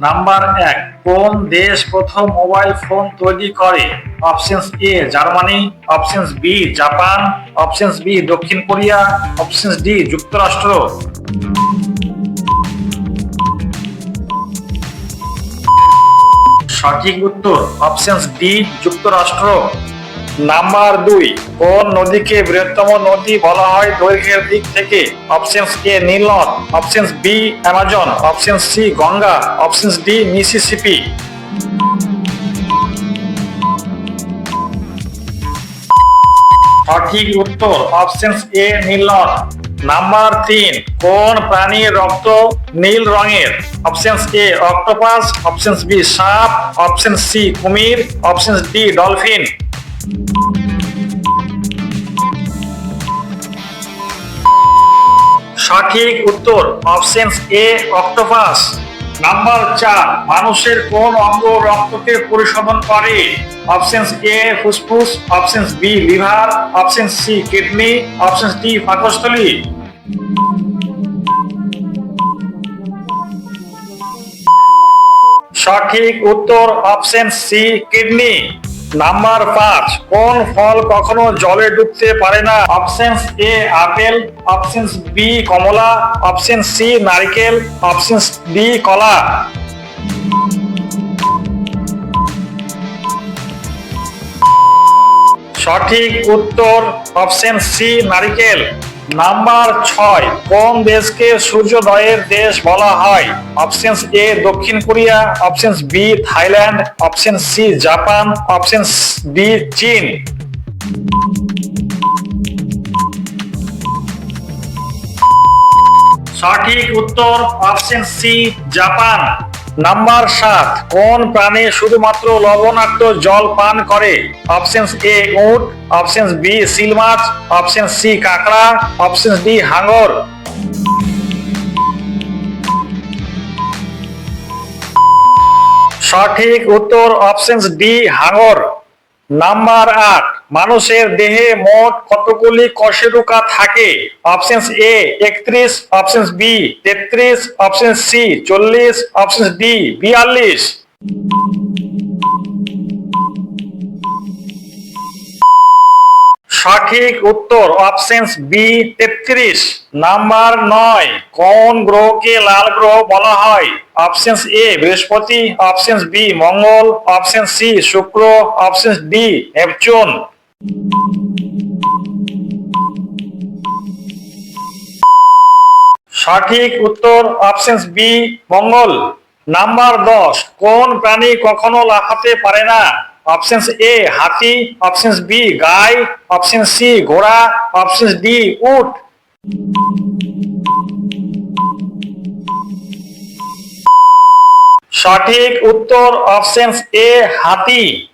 Number এক, কোন দেশ প্রথম মোবাইল ফোন তৈরি করে? Option A, Germany option B, Japan option B, দক্ষিণ কোরিয়া অপশন ডি, যুক্তরাষ্ট্র। সঠিক উত্তর অপশন ডি, যুক্তরাষ্ট্র। নাম্বার দুই, কোন নদীকে বৃহত্তম নদী বলা হয় দৈর্ঘ্যের দিক থেকে? Options A নীলনদ options B Amazon option C Ganga. Options D Mississippi সঠিক উত্তর অপশনস এ নীলনদ নাম্বার তিন, কোন প্রাণীর রক্ত নীল রঙের? Options A octopus. Options B সাপ। অপশন সি কুমির। Options D dolphin. সঠিক উত্তর অপশন এ অক্টোপাস। নাম্বার চার, মানুষের কোন অঙ্গ রক্তকে পরিশোধন করে? অপশনস এ ফুসফুস। Options B liver. Option C kidney. Option D পাকস্থলী। সঠিক উত্তর অপশন সি কিডনি। নাম্বার পাঁচ, কোন ফল কখনো জলে ডুবতে পারে না? Options A apple, options B Kamala option C নারকেল, অপশনস ডি কলা। সঠিক উত্তর অপশন সি নারিকেল। নাম্বার ছয়, কোন দেশকে সূর্যোদয়ের দেশ বলা হয়? অপশনস এ, দক্ষিণ Korea, options B, Thailand option C, Japan option D, চীন। সঠিক উত্তর অপশন সি, জাপান। নাম্বার সাত, কোন প্রাণী শুধুমাত্র লবণাক্ত জল পান করে? অপশনস এ উট। অপশনস বি সিল মাছ অপশন সি কাঁকড়া। অপশন ডি হাঙর। সঠিক উত্তর অপশনস ডি হাঙর। নাম্বার আট মানুষের দেহে মোট কতগুলি কশেরুকা থাকে? অপশনস এ একত্রিশ অপশনস বি তেত্রিশ অপশন সি চল্লিশ অপশন ডি বিয়াল্লিশ। সঠিক উত্তর অপশনস বি তেত্রিশ। নাম্বার নয়, কোন গ্রহকে লাল গ্রহ বলা হয়? অপশনস এ বৃহস্পতি অপশনস বি মঙ্গল অপশন সি শুক্র অপশন ডি নেপচুন। সঠিক উত্তর অপশনস বি, মঙ্গল। নাম্বার দশ, কোন প্রাণী কখনো লাফাতে পারে না? অপশনস এ, হাতি। অপশনস বি, গাই। অপশন সি, ঘোড়া। অপশন ডি, উট। সঠিক উত্তর অপশনস এ, হাতি।